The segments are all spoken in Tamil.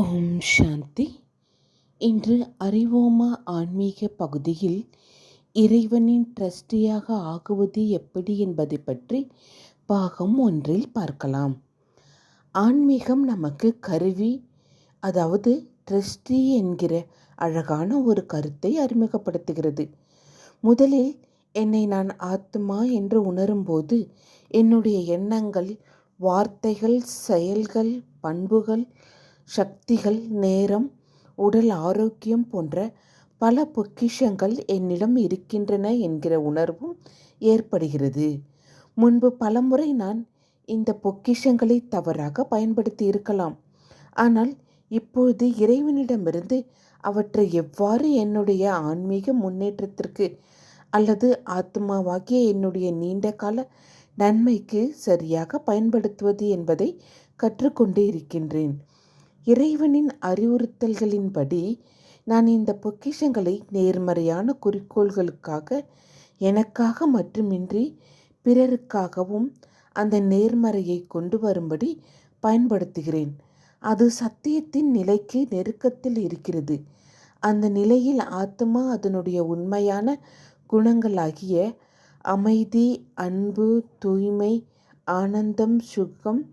ஓம் சாந்தி. இன்று அறிவோமா ஆன்மீக பகுதியில் இறைவனின் ட்ரஸ்டியாக ஆகுவது எப்படி என்பதை பற்றி பாகம் ஒன்றில் பார்க்கலாம். ஆன்மீகம் நமக்கு கருவி அதாவது ட்ரஸ்டி என்கிற அழகான ஒரு கருத்தை அறிமுகப்படுத்துகிறது. முதலில் என்னை நான் ஆத்மா என்று உணரும்போது என்னுடைய எண்ணங்கள் வார்த்தைகள் செயல்கள் பண்புகள் சக்திகள் நேரம் உடல் ஆரோக்கியம் போன்ற பல பொக்கிஷங்கள் என்னிடம் இருக்கின்றன என்கிற உணர்வும் ஏற்படுகிறது. முன்பு பலமுறை நான் இந்த பொக்கிஷங்களை தவறாக பயன்படுத்தி இருக்கலாம். ஆனால் இப்பொழுது இறைவனிடமிருந்து அவற்றை எவ்வாறு என்னுடைய ஆன்மீக முன்னேற்றத்திற்கு அல்லது ஆத்மாவாகிய என்னுடைய நீண்ட கால நன்மைக்கு சரியாக பயன்படுத்துவது என்பதை கற்றுக்கொண்டு இருக்கின்றேன். இறைவனின் அறிவுறுத்தல்களின்படி நான் இந்த பொக்கிஷங்களை நேர்மறையான குறிக்கோள்களுக்காக எனக்காக மட்டுமின்றி பிறருக்காகவும் அந்த நேர்மறையை கொண்டு வரும்படி பயன்படுத்துகிறேன். அது சத்தியத்தின் நிலைக்கு நெருக்கத்தில் இருக்கிறது. அந்த நிலையில் ஆத்மா அதனுடைய உண்மையான குணங்களாகிய அமைதி அன்பு தூய்மை ஆனந்தம் சுகம்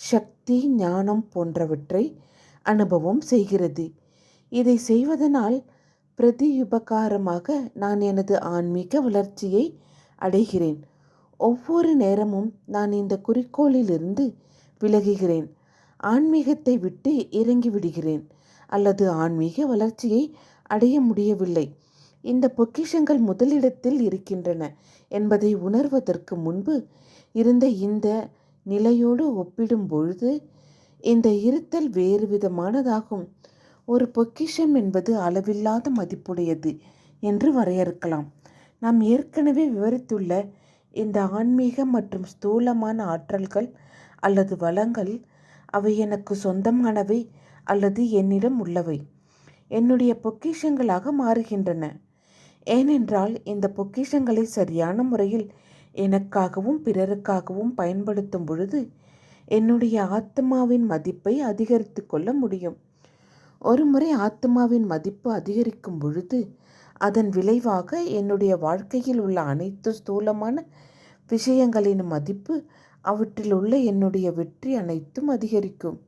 சக்தி ஞானம் போன்றவற்றை அனுபவம் செய்கிறது. இதை செய்வதனால் பிரதியுபகாரமாக நான் எனது ஆன்மீக வளர்ச்சியை அடைகிறேன். ஒவ்வொரு நேரமும் நான் இந்த குறிக்கோளிலிருந்து விலகுகிறேன். ஆன்மீகத்தை விட்டு இறங்கி விடுகிறேன். அல்லது ஆன்மீக வளர்ச்சியை அடைய முடியவில்லை. இந்த பொக்கிஷங்கள் முதலிடத்தில் இருக்கின்றன என்பதை உணர்வதற்கு முன்பு இருந்த இந்த நிலையோடு ஒப்பிடும் பொழுது இந்த இருத்தல் வேறு விதமானதாகும். ஒரு பொக்கிஷம் என்பது அளவில்லாத மதிப்புடையது என்று வரையறுக்கலாம். நாம் ஏற்கனவே விவரித்துள்ள இந்த ஆன்மீக மற்றும் ஸ்தூலமான ஆற்றல்கள் அல்லது வளங்கள் அவை எனக்கு சொந்தமானவை அல்லது என்னிடம் உள்ளவை. என்னுடைய பொக்கிஷங்களாக மாறுகின்றன. ஏனென்றால் இந்த பொக்கிஷங்களை சரியான முறையில் எனக்காகவும் பிறருக்காகவும் பயன்படுத்தும் பொழுது என்னுடைய ஆத்மாவின் மதிப்பை அதிகரித்து கொள்ள முடியும். ஒருமுறை ஆத்மாவின் மதிப்பு அதிகரிக்கும் பொழுது அதன் விளைவாக என்னுடைய வாழ்க்கையில் உள்ள அனைத்து ஸ்தூலமான விஷயங்களின் மதிப்பு அவற்றில் உள்ள என்னுடைய வெற்றி அனைத்தும் அதிகரிக்கும்.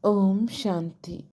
ஓம் சாந்தி.